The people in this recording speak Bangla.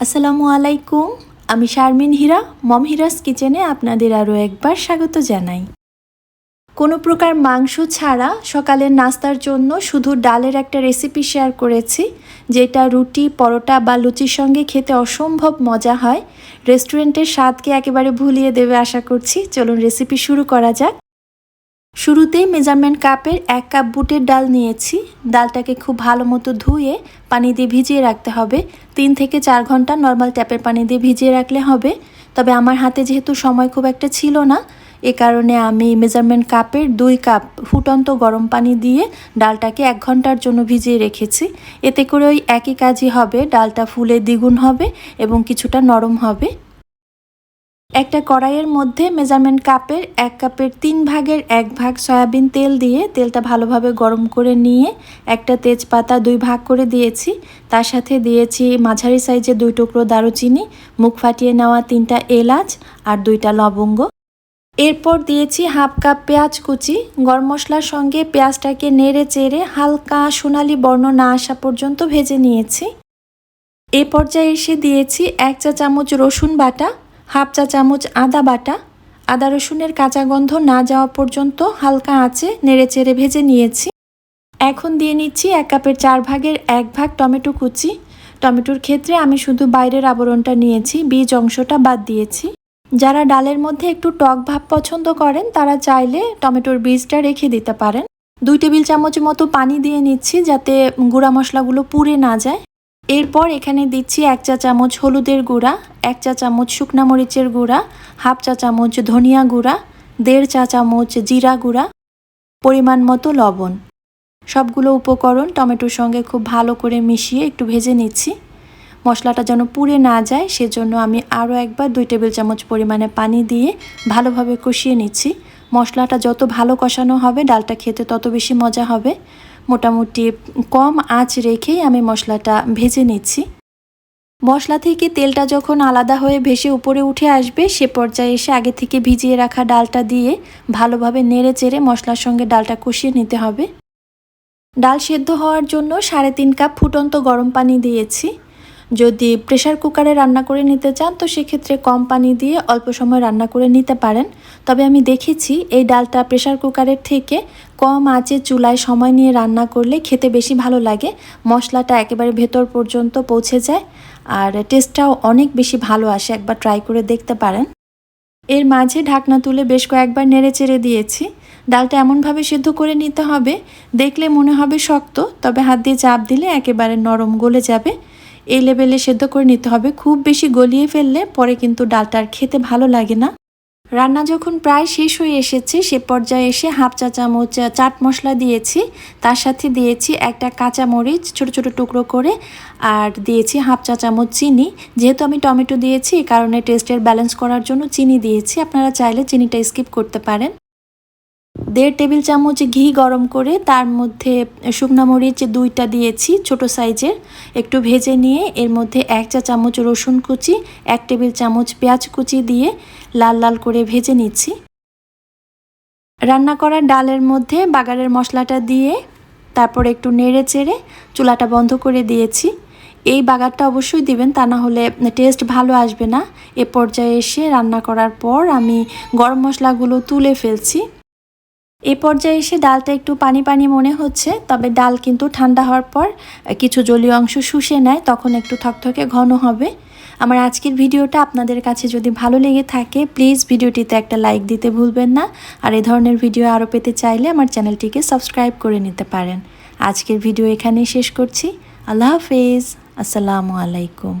আসসালামু আলাইকুম, আমি শারমিন হীরা, মম হিরাস কিচেনে আপনাদের আরও একবার স্বাগত জানাই। কোনো প্রকার মাংস ছাড়া সকালের নাস্তার জন্য শুধু ডালের একটা রেসিপি শেয়ার করেছি, যেটা রুটি, পরোটা বা লুচির সঙ্গে খেতে অসম্ভব মজা হয়। রেস্টুরেন্টের স্বাদকে একেবারে ভুলিয়ে দেবে আশা করছি। চলুন রেসিপি শুরু করা যাক। শুরুতেই মেজারমেন্ট কাপের এক কাপ বুটের ডাল নিয়েছি। ডালটাকে খুব ভালো মতো ধুয়ে পানি দিয়ে ভিজিয়ে রাখতে হবে। তিন থেকে চার ঘণ্টা নর্মাল ট্যাপের পানি দিয়ে ভিজিয়ে রাখলে হবে। তবে আমার হাতে যেহেতু সময় খুব একটা ছিল না, এ কারণে আমি মেজারমেন্ট কাপের দুই কাপ ফুটন্ত গরম পানি দিয়ে ডালটাকে এক ঘণ্টার জন্য ভিজিয়ে রেখেছি। এতে করে ওই একই কাজই হবে। ডালটা ফুলে দ্বিগুণ হবে এবং কিছুটা নরম হবে। একটা কড়াইয়ের মধ্যে মেজারমেন্ট কাপের এক কাপের তিন ভাগের এক ভাগ সয়াবিন তেল দিয়ে তেলটা ভালোভাবে গরম করে নিয়ে একটা তেজপাতা দুই ভাগ করে দিয়েছি। তার সাথে দিয়েছি মাঝারি সাইজে দুই টুকরো দারুচিনি, মুখ ফাটিয়ে নেওয়া তিনটা এলাচ আর দুইটা লবঙ্গ। এরপর দিয়েছি হাফ কাপ পেঁয়াজ কুচি। গরম মশলার সঙ্গে পেঁয়াজটাকে নেড়ে চেড়ে হালকা সোনালি বর্ণ না আসা পর্যন্ত ভেজে নিয়েছি। এ পর্যায়ে এসে দিয়েছি এক চা চামচ রসুন বাটা। হাফ চা চামচ আদা বাটা, আদা রসুনের কাঁচা গন্ধ না যাওয়া পর্যন্ত হালকা আঁচে নেড়ে চেড়ে ভেজে নিয়েছি। এখন দিয়ে নিচ্ছি এক কাপের চার ভাগের এক ভাগ টমেটো কুচি। টমেটোর ক্ষেত্রে আমি শুধু বাইরের আবরণটা নিয়েছি, বীজ অংশটা বাদ দিয়েছি। যারা ডালের মধ্যে একটু টক ভাব পছন্দ করেন, তারা চাইলে টমেটোর বীজটা রেখে দিতে পারেন। দুই টেবিল চামচ মতো পানি দিয়ে নিচ্ছি যাতে গুঁড়া মশলাগুলো পুড়ে না যায়। এরপর এখানে দিচ্ছি এক চা চামচ হলুদের গুঁড়া, এক চা চামচ শুকনা মরিচের গুঁড়া, হাফ চা চামচ ধনিয়া গুঁড়া, দেড় চা চামচ জিরা গুঁড়া, পরিমাণ মতো লবণ। সবগুলো উপকরণ টমেটোর সঙ্গে খুব ভালো করে মিশিয়ে একটু ভেজে নিচ্ছি। মশলাটা যেন পুড়ে না যায়, সেজন্য আমি আরও একবার দুই টেবিল চামচ পরিমাণে পানি দিয়ে ভালোভাবে কষিয়ে নিচ্ছি। মশলাটা যত ভালো কষানো হবে, ডালটা খেতে তত বেশি মজা হবে। মোটামুটি কম আঁচ রেখেই আমি মশলাটা ভেজে নিচ্ছি। মশলা থেকে তেলটা যখন আলাদা হয়ে ভেসে উপরে উঠে আসবে, সে পর্যায়ে এসে আগে থেকে ভিজিয়ে রাখা ডালটা দিয়ে ভালোভাবে নেড়ে চেড়ে মশলার সঙ্গে ডালটা কষিয়ে নিতে হবে। ডাল সেদ্ধ হওয়ার জন্য সাড়ে তিন কাপ ফুটন্ত গরম পানি দিয়েছি। যদি প্রেশার কুকারে রান্না করে নিতে চান, তো সেক্ষেত্রে কম পানি দিয়ে অল্প সময় রান্না করে নিতে পারেন। তবে আমি দেখেছি এই ডালটা প্রেশার কুকারের থেকে কম আঁচে চুলায় সময় নিয়ে রান্না করলে খেতে বেশি ভালো লাগে। মশলাটা একেবারে ভেতর পর্যন্ত পৌঁছে যায় আর টেস্টটাও অনেক বেশি ভালো আসে। একবার ট্রাই করে দেখতে পারেন। এর মাঝে ঢাকনা তুলে বেশ কয়েকবার নেড়ে চেড়ে দিয়েছি। ডালটা এমনভাবে সিদ্ধ করে নিতে হবে, দেখলে মনে হবে শক্ত, তবে হাত দিয়ে চাপ দিলে একেবারে নরম গলে যাবে। এই লেভেলে সেদ্ধ করে নিতে হবে। খুব বেশি গলিয়ে ফেললে পরে কিন্তু ডালটা আর খেতে ভালো লাগে না। রান্না যখন প্রায় শেষ হয়ে এসেছে, সে পর্যায়ে এসে হাফ চা চামচ চাট মশলা দিয়েছি। তার সাথে দিয়েছি একটা কাঁচা মরিচ, ছোট ছোট টুকরো করে, আর দিয়েছি হাফ চা চামচ চিনি। যেহেতু আমি টমেটো দিয়েছি এই কারণে টেস্টের ব্যালেন্স করার জন্য চিনি দিয়েছি। আপনারা চাইলে চিনিটা স্কিপ করতে পারেন। দেড় টেবিল চামচ ঘি গরম করে তার মধ্যে শুকনো মরিচ দুইটা দিয়েছি, ছোট সাইজের। একটু ভেজে নিয়ে এর মধ্যে এক চা চামচ রসুন কুচি, এক টেবিল চামচ পেঁয়াজ কুচি দিয়ে লাল লাল করে ভেজে নিচ্ছি। রান্না করা ডালের মধ্যে বাগারের মশলাটা দিয়ে তারপর একটু নেড়ে চেড়ে চুলাটা বন্ধ করে দিয়েছি। এই বাগারটা অবশ্যই দিবেন, তা না হলে টেস্ট ভালো আসবে না। এ পর্যায়ে এসে রান্না করার পর আমি গরম মশলাগুলো তুলে ফেলছি। এ পর্যায়ে এসে ডালটা একটু পানি পানি মনে হচ্ছে, তবে ডাল কিন্তু ঠান্ডা হওয়ার পর কিছু জলীয় অংশ শুষে নেয়, তখন একটু থকথকে ঘন হবে। আমার আজকের ভিডিওটা আপনাদের কাছে যদি ভালো লেগে থাকে, প্লিজ ভিডিওটিতে একটা লাইক দিতে ভুলবেন না। আর এই ধরনের ভিডিও আরও পেতে চাইলে আমার চ্যানেলটিকে সাবস্ক্রাইব করে নিতে পারেন। আজকের ভিডিও এখানেই শেষ করছি। আল্লাহ হাফেজ। আসসালামু আলাইকুম।